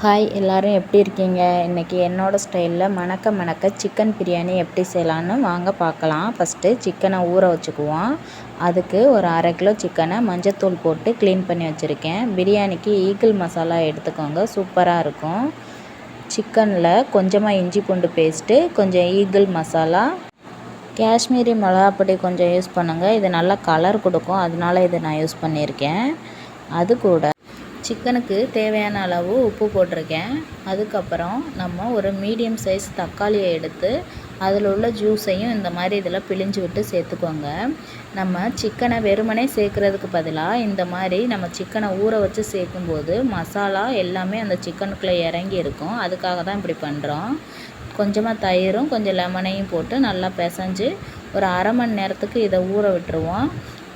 Hi எல்லோரும் எப்படி இருக்கீங்க? இன்றைக்கி என்னோடய ஸ்டைலில் மணக்க மணக்க சிக்கன் பிரியாணி எப்படி செய்யலான்னு வாங்க பார்க்கலாம். ஃபஸ்ட்டு சிக்கனை ஊற வச்சுக்குவோம். அதுக்கு ஒரு அரை கிலோ சிக்கனை மஞ்சத்தூள் போட்டு க்ளீன் பண்ணி வச்சுருக்கேன். பிரியாணிக்கு ஈக்கிள் மசாலா எடுத்துக்கோங்க சூப்பராக இருக்கும். சிக்கனில் கொஞ்சமாக இஞ்சி பூண்டு பேஸ்ட்டு கொஞ்சம் ஈகிள் மசாலா காஷ்மீரி மிளகாப்பொடி கொஞ்சம் யூஸ் பண்ணுங்கள் இது நல்லா கலர் கொடுக்கும். அதனால இதை நான் யூஸ் பண்ணியிருக்கேன். அது கூட சிக்கனுக்கு தேவையான அளவு உப்பு போட்டிருக்கேன். அதுக்கப்புறம் நம்ம ஒரு மீடியம் சைஸ் தக்காளியை எடுத்து அதில் உள்ள ஜூஸையும் இந்த மாதிரி இதில் பிழிஞ்சு விட்டு சேர்த்துக்கோங்க. நம்ம சிக்கனை வெறுமனே சேர்க்குறதுக்கு பதிலாக இந்த மாதிரி நம்ம சிக்கனை ஊற வச்சு சேர்க்கும்போது மசாலா எல்லாமே அந்த சிக்கனுக்குள்ளே இறங்கி இருக்கும். அதுக்காக தான் இப்படி பண்ணுறோம். கொஞ்சமாக தயிரும் கொஞ்சம் லெமனையும் போட்டு நல்லா பிசைஞ்சு ஒரு அரை மணி நேரத்துக்கு இதை ஊற விட்டுருவோம்.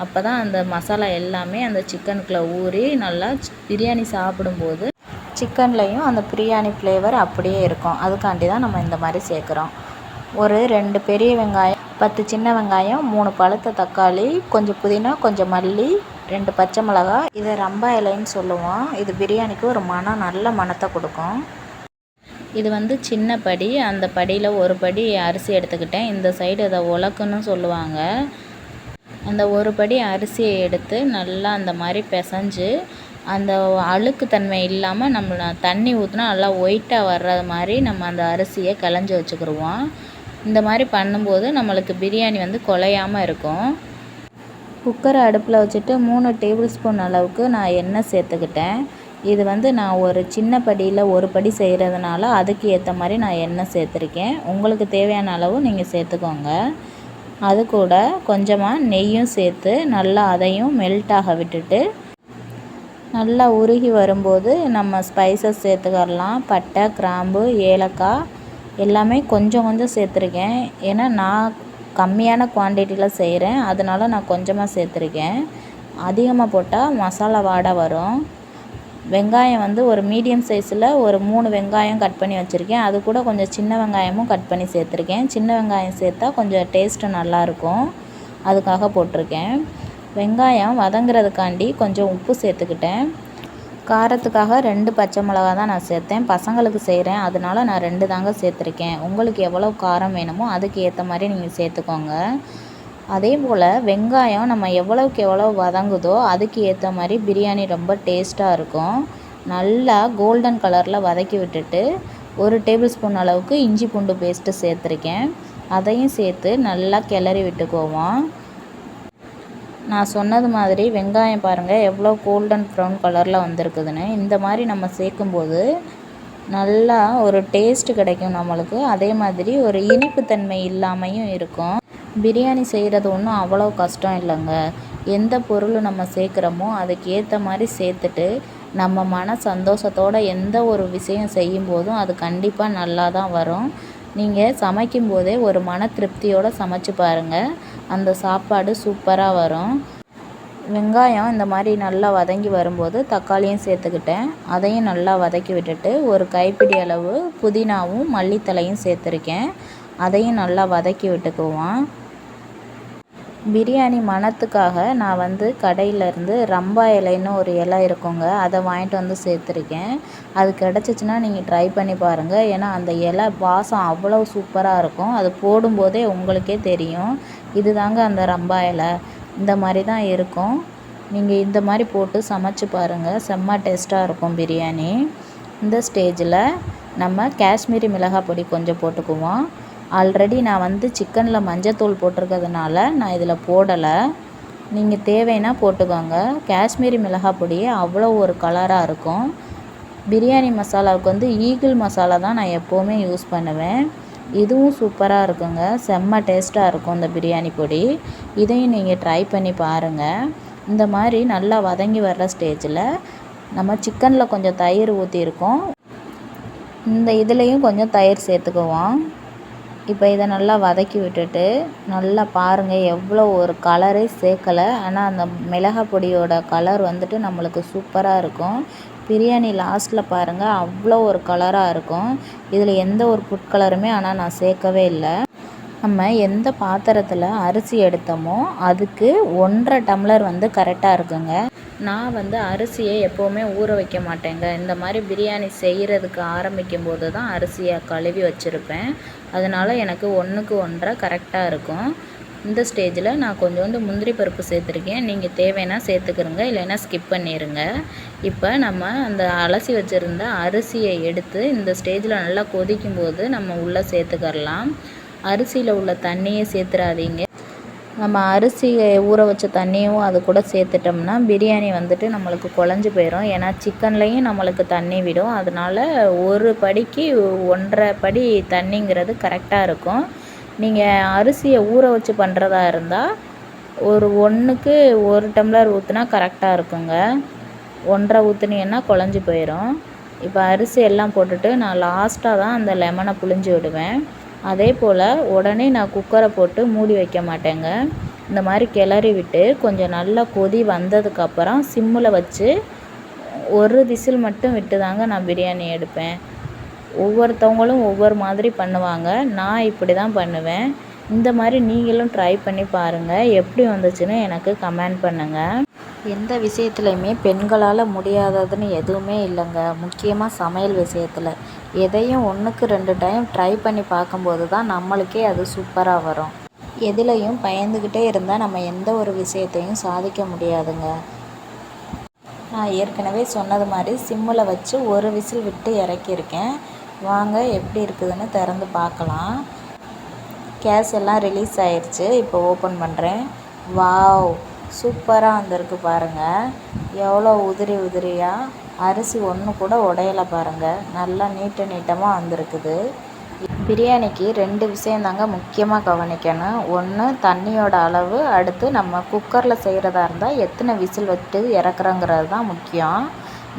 அப்போ தான் அந்த மசாலா எல்லாமே அந்த சிக்கனுக்குள்ளே ஊறி நல்லா பிரியாணி சாப்பிடும்போது சிக்கன்லேயும் அந்த பிரியாணி ஃப்ளேவர் அப்படியே இருக்கும். அதுக்காண்டி தான் நம்ம இந்த மாதிரி சேர்க்குறோம். ஒரு ரெண்டு பெரிய வெங்காயம் பத்து சின்ன வெங்காயம் மூணு பழுத்த தக்காளி கொஞ்சம் புதினா கொஞ்சம் மல்லி ரெண்டு பச்சை மிளகா இதை ரம்பா இலைன்னு சொல்லுவோம். இது பிரியாணிக்கு ஒரு மனம் நல்ல மணத்தை கொடுக்கும். இது வந்து சின்ன படி அந்த படியில் ஒரு படி அரிசி எடுத்துக்கிட்டேன். இந்த சைடு இதை உலக்குன்னு சொல்லுவாங்க. அந்த ஒரு படி அரிசியை எடுத்து நல்லா அந்த மாதிரி பிசைஞ்சு அந்த அழுக்கு தன்மை இல்லாமல் நம்ம தண்ணி ஊற்றினா நல்லா ஒயிட்டாக வர்றது மாதிரி நம்ம அந்த அரிசியை களைஞ்சி வச்சுக்கிடுவோம் இந்த மாதிரி பண்ணும்போது நம்மளுக்கு பிரியாணி வந்து குலையாமல் இருக்கும். குக்கரை அடுப்பில் வச்சுட்டு மூணு டேபிள் ஸ்பூன் அளவுக்கு நான் எண்ணெய் சேர்த்துக்கிட்டேன். இது வந்து நான் ஒரு சின்ன படியில் ஒரு படி செய்கிறதுனால அதுக்கு ஏற்ற மாதிரி நான் எண்ணெய் சேர்த்துருக்கேன். உங்களுக்கு தேவையான அளவு நீங்கள் சேர்த்துக்கோங்க. அது கூட கொஞ்சமாக நெய்யும் சேர்த்து நல்லா அதையும் மெல்ட் ஆக விட்டுட்டு நல்லா உருகி வரும்போது நம்ம ஸ்பைசஸ் சேர்த்துக்கரலாம். பட்டை கிராம்பு ஏலக்காய் எல்லாமே கொஞ்சம் கொஞ்சம் சேர்த்துருக்கேன். ஏன்னா நான் கம்மியான குவான்டிட்டியில் செய்கிறேன் அதனால் நான் கொஞ்சமாக சேர்த்துருக்கேன். அதிகமாக போட்டால் மசாலா வாடை வரும். வெங்காயம் வந்து ஒரு மீடியம் சைஸில் ஒரு மூணு வெங்காயம் கட் பண்ணி வச்சுருக்கேன். அது கூட கொஞ்சம் சின்ன வெங்காயமும் கட் பண்ணி சேர்த்துருக்கேன். சின்ன வெங்காயம் சேர்த்தா கொஞ்சம் டேஸ்ட்டு நல்லாயிருக்கும். அதுக்காக போட்டிருக்கேன். வெங்காயம் வதங்குறதுக்காண்டி கொஞ்சம் உப்பு சேர்த்துக்கிட்டேன். காரத்துக்காக ரெண்டு பச்சை மிளகா தான் நான் சேர்த்தேன். பசங்களுக்கு செய்கிறேன். அதனால நான் ரெண்டு தாங்க சேர்த்துருக்கேன். உங்களுக்கு எவ்வளோ காரம் வேணுமோ அதுக்கு ஏற்ற மாதிரி நீங்கள் சேர்த்துக்கோங்க. அதே போல் வெங்காயம் நம்ம எவ்வளோக்கு எவ்வளோ வதங்குதோ அதுக்கு ஏற்ற மாதிரி பிரியாணி ரொம்ப டேஸ்ட்டாக இருக்கும். நல்லா கோல்டன் கலரில் வதக்கி விட்டுட்டு ஒரு டேபிள் ஸ்பூன் அளவுக்கு இஞ்சி பூண்டு பேஸ்ட்டு சேர்த்துருக்கேன். அதையும் சேர்த்து நல்லா கிளறி விட்டுக்குவோம். நான் சொன்னது மாதிரி வெங்காயம் பாருங்கள் எவ்வளோ கோல்டன் ப்ரௌன் கலரில் வந்திருக்குதுன்னு. இந்த மாதிரி நம்ம சேர்க்கும்போது நல்லா ஒரு டேஸ்ட்டு கிடைக்கும் நம்மளுக்கு. அதே மாதிரி ஒரு இனிப்புத்தன்மை இல்லாமையும் இருக்கும். பிரியாணி செய்கிறது ஒன்றும் அவ்வளோ கஷ்டம் இல்லைங்க. எந்த பொருள் நம்ம சேர்க்குறோமோ அதுக்கு ஏற்ற மாதிரி சேர்த்துட்டு நம்ம மன சந்தோஷத்தோடு எந்த ஒரு விஷயம் செய்யும்போதும் அது கண்டிப்பாக நல்லா தான் வரும். நீங்கள் சமைக்கும் போதே ஒரு மன திருப்தியோடு சமைச்சு பாருங்கள் அந்த சாப்பாடு சூப்பராக வரும். வெங்காயம் இந்த மாதிரி நல்லா வதங்கி வரும்போது தக்காளியும் சேர்த்துக்கிட்டேன். அதையும் நல்லா வதக்கி விட்டுட்டு ஒரு கைப்பிடி அளவு புதினாவும் மல்லித்தலையும் சேர்த்துருக்கேன். அதையும் நல்லா வதக்கி விட்டுக்குவோம். பிரியாணி மணத்துக்காக நான் வந்து கடையிலேருந்து ரம்பா இலைன்னு ஒரு இலை இருக்குங்க. அதை வாங்கிட்டு வந்து சேர்த்துருக்கேன். அது கிடச்சிச்சின்னா நீங்கள் ட்ரை பண்ணி பாருங்கள் ஏன்னா அந்த இலை வாசம் அவ்வளோ சூப்பராக இருக்கும். அது போடும்போதே உங்களுக்கே தெரியும். இது தாங்க அந்த ரம்பா இலை. இந்த மாதிரி தான் இருக்கும். நீங்கள் இந்த மாதிரி போட்டு சமைச்சு பாருங்கள் செம்ம டேஸ்ட்டாக இருக்கும் பிரியாணி. இந்த ஸ்டேஜில் நம்ம காஷ்மீரி மிளகாய் பொடி கொஞ்சம் போட்டுக்குவோம். ஆல்ரெடி நான் வந்து சிக்கனில் மஞ்சத்தூள் போட்டிருக்கிறதுனால நான் இதில் போடலை. நீங்கள் தேவைன்னா போட்டுக்கோங்க. காஷ்மீரி மிளகாய் பொடி அவ்வளோ ஒரு கலராக இருக்கும். பிரியாணி மசாலாவுக்கு வந்து ஈகிள் மசாலா தான் நான் எப்போவுமே யூஸ் பண்ணுவேன். இதுவும் சூப்பராக இருக்குங்க. செம்ம டேஸ்ட்டாக இருக்கும் இந்த பிரியாணி பொடி. இதையும் நீங்கள் ட்ரை பண்ணி பாருங்கள் இந்த மாதிரி நல்லா வதங்கி வர்ற ஸ்டேஜில் நம்ம சிக்கனில் கொஞ்சம் தயிர் ஊற்றிருக்கோம் இந்த இதுலேயும் கொஞ்சம் தயிர் சேர்த்துக்குவோம். இப்போ இதை நல்லா வதக்கி விட்டுட்டு நல்லா பாருங்கள் எவ்வளோ ஒரு கலரே சேர்க்கலை. ஆனால் அந்த மிளகா பொடியோட கலர் வந்துட்டு நம்மளுக்கு சூப்பராக இருக்கும். பிரியாணி லாஸ்ட்டில் பாருங்கள் அவ்வளோ ஒரு கலராக இருக்கும். இதில் எந்த ஒரு ஃபுட் கலருமே ஆனால் நான் சேர்க்கவே இல்லை. நம்ம எந்த பாத்திரத்தில் அரிசி எடுத்தோமோ அதுக்கு ஒன்றரை டம்ளர் வந்து கரெக்டாக இருக்குங்க. நான் வந்து அரிசியை எப்போவுமே ஊற வைக்க மாட்டேங்க. இந்த மாதிரி பிரியாணி செய்கிறதுக்கு ஆரம்பிக்கும் போது தான் அரிசியை கழுவி வச்சுருப்பேன். அதனால் எனக்கு ஒன்றுக்கு ஒன்றரை கரெக்டாக இருக்கும். இந்த ஸ்டேஜில் நான் கொஞ்சோண்டு முந்திரி பருப்பு சேர்த்துருக்கேன். நீங்கள் தேவைன்னா சேர்த்துக்கிறங்க இல்லைன்னா ஸ்கிப் பண்ணிடுங்க இப்போ நம்ம அந்த அலசி வச்சுருந்த அரிசியை எடுத்து இந்த ஸ்டேஜில் நல்லா கொதிக்கும் போது நம்ம உள்ளே சேர்த்துக்கரலாம் அரிசியில் உள்ள தண்ணியை சேர்த்துறாதீங்க. நம்ம அரிசி ஊற வச்ச தண்ணியும் அது கூட சேர்த்துட்டோம்னா பிரியாணி வந்துட்டு நம்மளுக்கு குழஞ்சி போயிடும் ஏன்னா சிக்கன்லேயும் நம்மளுக்கு தண்ணி விடும். அதனால் ஒரு படிக்கு ஒன்றரை படி தண்ணிங்கிறது கரெக்டாக இருக்கும். நீங்கள் அரிசியை ஊற வச்சு பண்ணுறதா இருந்தால் ஒரு ஒன்றுக்கு ஒரு டம்ளர் ஊற்றுனா கரெக்டாக இருக்குங்க. ஒன்றரை ஊற்றுனீங்கன்னா குழஞ்சி போயிடும் இப்போ அரிசி எல்லாம் போட்டுட்டு நான் லாஸ்ட்டாக தான் அந்த லெமனை புழிஞ்சு விடுவேன். அதே போல் உடனே நான் குக்கரை போட்டு மூடி வைக்க மாட்டேங்க. இந்த மாதிரி கிளறி விட்டு கொஞ்சம் நல்லா கொதி வந்ததுக்கப்புறம் சிம்மில் வச்சு ஒரு விசில் மட்டும் விட்டு தாங்க நான் பிரியாணி எடுப்பேன். ஒவ்வொருத்தவங்களும் ஒவ்வொரு மாதிரி பண்ணுவாங்க. நான் இப்படி தான் பண்ணுவேன். இந்த மாதிரி நீங்களும் ட்ரை பண்ணி பாருங்கள் எப்படி வந்துச்சுன்னு எனக்கு கமெண்ட் பண்ணுங்கள் எந்த விஷயத்துலையுமே பெண்களால் முடியாததுன்னு எதுவுமே இல்லைங்க. முக்கியமாக சமையல் விஷயத்தில். எதையும் ஒன்றுக்கு ரெண்டு டைம் ட்ரை பண்ணி பார்க்கும்போது தான் நம்மளுக்கே அது சூப்பராக வரும். எதுலையும் பயந்துக்கிட்டே இருந்தால் நம்ம எந்த ஒரு விஷயத்தையும் சாதிக்க முடியாதுங்க. நான் ஏற்கனவே சொன்னது மாதிரி சிம்மில் வச்சு ஒரு விசில் விட்டு இறக்கியிருக்கேன். வாங்க எப்படி இருக்குதுன்னு திறந்து பார்க்கலாம். கேஸ் எல்லாம் ரிலீஸ் ஆயிடுச்சு இப்போ ஓப்பன் பண்ணுறேன் வாவ்! சூப்பராக வந்திருக்கு பாருங்கள் எவ்வளோ உதிரி உதிரியாக அரிசி ஒன்று கூட உடையலை பாருங்கள் நல்லா நீட்ட நீட்டமாக வந்திருக்குது. பிரியாணிக்கு ரெண்டு விஷயம் தாங்க முக்கியமாக கவனிக்கணும். ஒன்று தண்ணியோட அளவு. அடுத்து நம்ம குக்கரில் செய்கிறதா இருந்தால் எத்தனை விசில் வச்சு இறக்குறோங்கிறது தான் முக்கியம்.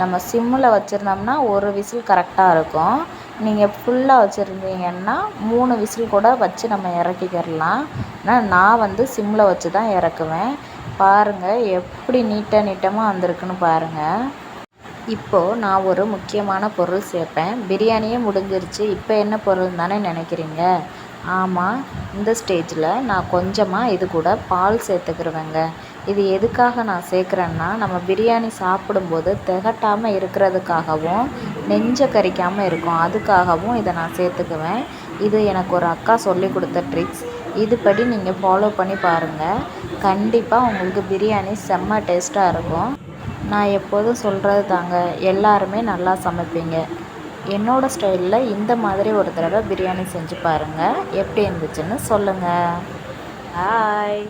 நம்ம சிம்மில் வச்சுருந்தோம்னா ஒரு விசில் கரெக்டாக இருக்கும். நீங்கள் ஃபுல்லாக வச்சுருந்தீங்கன்னா மூணு விசில் கூட வச்சு நம்ம இறக்கிக்கிறலாம் ஆனால் நான் வந்து சிம்மில் வச்சு தான் இறக்குவேன். பாருங்கள் எப்படி நீட்டாக நீட்டமாக வந்திருக்குன்னு பாருங்கள் இப்போது நான் ஒரு முக்கியமான பொருள் சேர்ப்பேன். பிரியாணியே முடிஞ்சிருச்சு. இப்போ என்ன பொருள் தானே நினைக்கிறீங்க? ஆமாம் இந்த ஸ்டேஜில் நான் கொஞ்சமாக இது கூட பால் சேர்த்துக்கிருவேங்க. இது எதுக்காக நான் சேர்க்குறேன்னா நம்ம பிரியாணி சாப்பிடும்போது திகட்டாமல் இருக்கிறதுக்காகவும் நெஞ்சை கறிக்காமல் இருக்கும். அதுக்காகவும் இதை நான் சேர்த்துக்குவேன். இது எனக்கு ஒரு அக்கா சொல்லி கொடுத்த ட்ரிக்ஸ் இதுபடி நீங்கள் ஃபாலோ பண்ணி பாருங்கள் கண்டிப்பாக உங்களுக்கு பிரியாணி செம்ம டேஸ்ட்டாக இருக்கும். நான் எப்போதும் சொல்கிறது தாங்க எல்லாருமே நல்லா சமைப்பீங்க. என்னோடய ஸ்டைலில் இந்த மாதிரி ஒரு தடவை பிரியாணி செஞ்சு பாருங்கள் எப்படி இருந்துச்சுன்னு சொல்லுங்கள் ஹாய்